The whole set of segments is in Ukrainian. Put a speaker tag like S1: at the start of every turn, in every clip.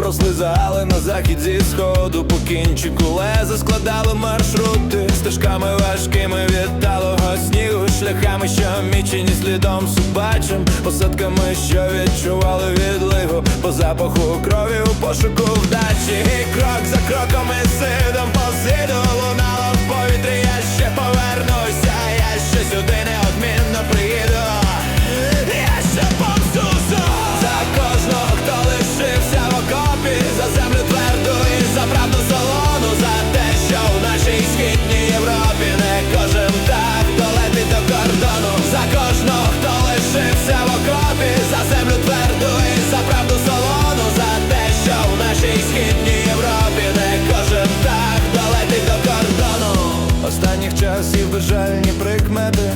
S1: розлизали на захід зі сходу. По кінчику леза складали маршрути. Стежками важкими від талого снігу, шляхами, що мічені слідом собачим, посадками, що відчували відлигу, по запаху крові у пошуку вдачі. І крок за кроком і сидом часів безжальні прикмети.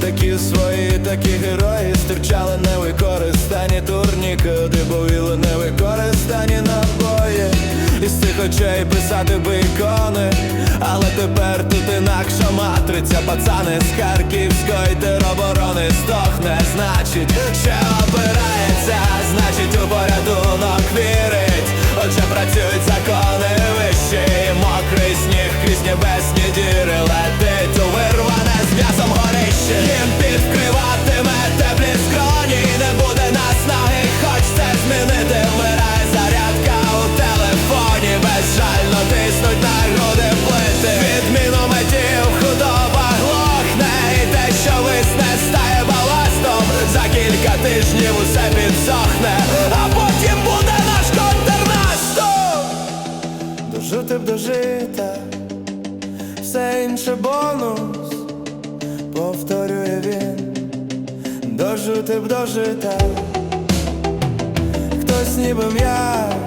S1: Такі свої, такі герої стирчали невикористані турнікоти, повіли невикористані набої. Із цих очей писати би ікони, але тепер тут інакша матриця, пацани з Харківської тероборони стохне, значить, ще опирається, значить порятунок тижнів усе підсохне, а потім буде наш контрнаступ. Дожити б дожита, все інше бонус, повторює він, дожити б дожита, хтось ніби м'яч